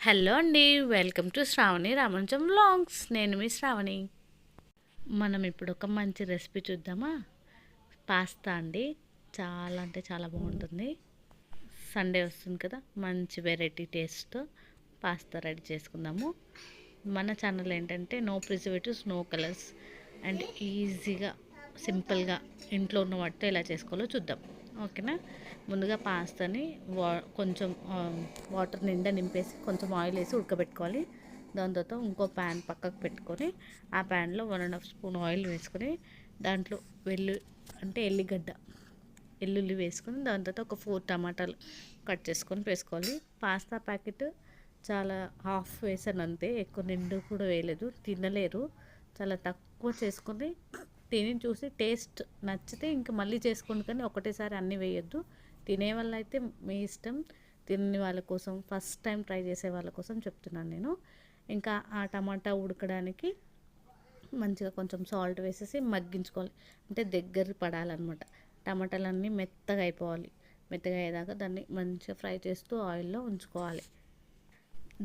Hello అండి welcome to Sravani Ramancham longs నేను మీ శ్రావణి. మనం ఇప్పుడు ఒక మంచి రెసిపీ చూద్దామా? పాస్తా అండి. చాలా అంటే చాలా బాగుంటుంది. సండే వస్తుంది కదా మంచి వెరైటీ టేస్ట్తో పాస్తా రెడీ చేసుకుందాము. మన ఛానల్ ఏంటంటే no preservatives no colours. And ఈజీగా సింపుల్గా ఇంట్లో ఉన్న వాటితో ఎలా చేసుకోవాలో చూద్దాం. ఓకేనా? ముందుగా పాస్తాని వా కొంచెం వాటర్ నిండా నింపేసి కొంచెం ఆయిల్ వేసి ఉడకబెట్టుకోవాలి. దాని తర్వాత ఇంకో ప్యాన్ పక్కకు పెట్టుకొని ఆ ప్యాన్లో one and half spoon oil వేసుకొని దాంట్లో వెల్లు అంటే ఎల్లిగడ్డ ఎల్లుల్లి వేసుకొని దాని తర్వాత ఒక ఫోర్ టమాటాలు కట్ చేసుకొని వేసుకోవాలి. పాస్తా ప్యాకెట్ చాలా హాఫ్ వేసాను అంతే ఎక్కువ నిండు కూడా వేయలేదు తినలేరు. చాలా తక్కువ చేసుకొని తిని చూసి టేస్ట్ నచ్చితే ఇంకా మళ్ళీ చేసుకోండి కానీ ఒకటేసారి అన్నీ వేయొద్దు. తినే వల్ల అయితే మీ ఇష్టం. తినని వాళ్ళ కోసం ఫస్ట్ టైం ట్రై చేసే వాళ్ళ కోసం చెప్తున్నాను నేను. ఇంకా ఆ టమాటా ఉడకడానికి మంచిగా కొంచెం సాల్ట్ వేసేసి మగ్గించుకోవాలి. అంటే దగ్గర పడాలన్నమాట. టమాటాలన్నీ మెత్తగా అయిపోవాలి. మెత్తగా అయ్యేదాకా దాన్ని మంచిగా ఫ్రై చేస్తూ ఆయిల్లో ఉంచుకోవాలి.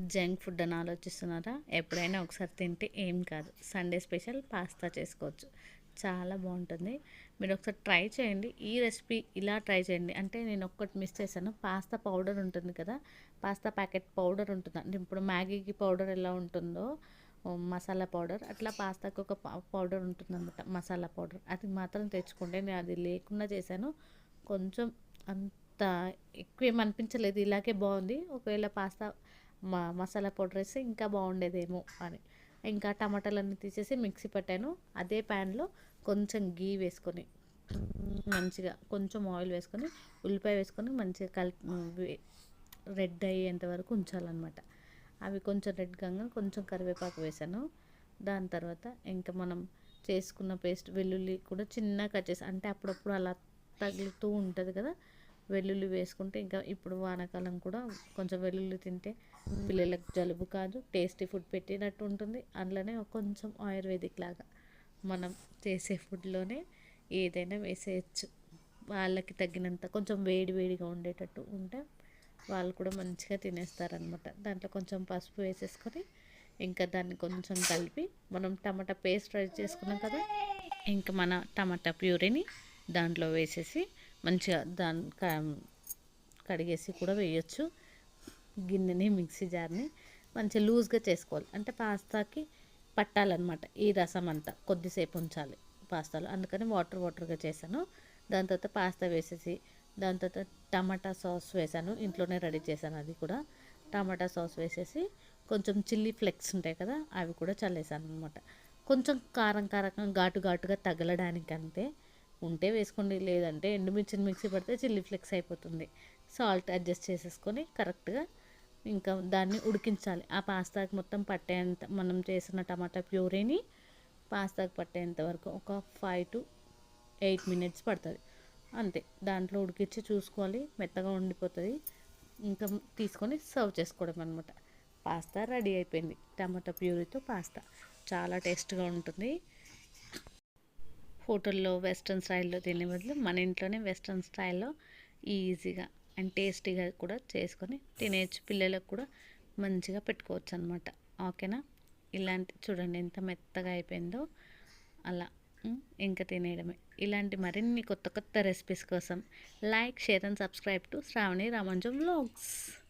జంక్ ఫుడ్ అని ఆలోచిస్తున్నారా? ఎప్పుడైనా ఒకసారి తింటే ఏం కాదు. సండే స్పెషల్ పాస్తా చేసుకోవచ్చు. చాలా బాగుంటుంది. మీరు ఒకసారి ట్రై చేయండి. ఈ రెసిపీ ఇలా ట్రై చేయండి. అంటే నేను ఒక్కటి మిస్ చేశాను. పాస్తా పౌడర్ ఉంటుంది కదా? పాస్తా ప్యాకెట్ పౌడర్ ఉంటుంది. అంటే ఇప్పుడు మ్యాగీకి పౌడర్ ఎలా ఉంటుందో మసాలా పౌడర్ అట్లా పాస్తాకి ఒక పౌడర్ ఉంటుంది అనమాట మసాలా పౌడర్. అది మాత్రం తెచ్చుకుంటే నేను అది లేకుండా చేశాను. కొంచెం అంత ఎక్కువ ఏం అనిపించలేదు. ఇలాగే బాగుంది. ఒకవేళ పాస్తా మసాలా పౌడర్ వేస్తే ఇంకా బాగుండేదేమో అని. ఇంకా టమాటాలన్నీ తీసేసి మిక్సీ పెట్టాను. అదే ప్యాన్లో కొంచెం గీ వేసుకొని మంచిగా కొంచెం ఆయిల్ వేసుకొని ఉల్లిపాయ వేసుకొని మంచిగా కలిపి రెడ్ అయ్యేంత వరకు ఉంచాలన్నమాట. అవి కొంచెం రెడ్ కాగా కొంచెం కరివేపాకు వేసాను. దాని తర్వాత ఇంకా మనం చేసుకున్న పేస్ట్ వెల్లుల్లి కూడా చిన్నగా కట్ చేసి అంటే అప్పుడప్పుడు అలా తగులుతూ ఉంటుంది కదా వెల్లుల్లి వేసుకుంటే ఇంకా ఇప్పుడు వానాకాలం కూడా కొంచెం వెల్లుల్లి తింటే పిల్లలకు జలుబు కాదు టేస్టీ ఫుడ్ పెట్టినట్టు ఉంటుంది. అందులోనే కొంచెం ఆయుర్వేదిక్ లాగా మనం చేసే ఫుడ్లోనే ఏదైనా వేసేయచ్చు. వాళ్ళకి తగినంత కొంచెం వేడి వేడిగా ఉండేటట్టు ఉంటే వాళ్ళు కూడా మంచిగా తినేస్తారనమాట దాంట్లో కొంచెం పసుపు వేసేసుకొని ఇంకా దాన్ని కొంచెం కలిపి మనం టమాటా పేస్ట్ రెడీ చేసుకున్నాం కదా ఇంకా మన టమాటా ప్యూరీని దాంట్లో వేసేసి మంచిగా దాని కడిగేసి కూడా వేయచ్చు. గిన్నెని మిక్సీ జార్ని మంచిగా లూజ్గా చేసుకోవాలి. అంటే పాస్తాకి పట్టాలన్నమాట ఈ రసం అంతా కొద్దిసేపు ఉంచాలి పాస్తాలో. అందుకని వాటర్ వాటర్గా చేశాను. దాని తర్వాత పాస్తా వేసేసి దాని తర్వాత టమాటా సాస్ వేసాను ఇంట్లోనే రెడీ చేశాను అది కూడా. టమాటా సాస్ వేసేసి కొంచెం చిల్లీ ఫ్లెక్స్ ఉంటాయి కదా అవి కూడా చల్లేసాను అనమాట కొంచెం కారం కారం ఘాటు ఘాటుగా తగలడానికి అంతే ఉంటే వేసుకోండి లేదంటే ఎండుమిర్చిని మిక్సీ పడితే చిల్లీ ఫ్లెక్స్ అయిపోతుంది. సాల్ట్ అడ్జస్ట్ చేసేసుకొని కరెక్ట్గా ఇంకా దాన్ని ఉడికించాలి. ఆ పాస్తాకి మొత్తం పట్టేంత మనం చేసిన టమాటా ప్యూరీని పాస్తాకి పట్టేంత వరకు ఒక ఫైవ్ టు ఎయిట్ మినిట్స్ పడుతుంది. అంతే దాంట్లో ఉడికించి చూసుకోవాలి మెత్తగా ఉండిపోతుంది. ఇంకా తీసుకొని సర్వ్ చేసుకోవడం అనమాట పాస్తా రెడీ అయిపోయింది. టమాటా ప్యూరీతో పాస్తా. చాలా టేస్ట్గా ఉంటుంది. హోటల్లో వెస్ట్రన్ స్టైల్లో తినే బదులు మన ఇంట్లోనే వెస్ట్రన్ స్టైల్లో ఈజీగా అండ్ టేస్టీగా కూడా చేసుకొని తినేయచ్చు. పిల్లలకు కూడా మంచిగా పెట్టుకోవచ్చు అనమాట ఓకేనా? ఇలాంటి చూడండి ఎంత మెత్తగా అయిపోయిందో అలా ఇంకా తినేయడమే. ఇలాంటి మరిన్ని కొత్త కొత్త రెసిపీస్ కోసం like share and subscribe to Sravani Ramanjam vlogs.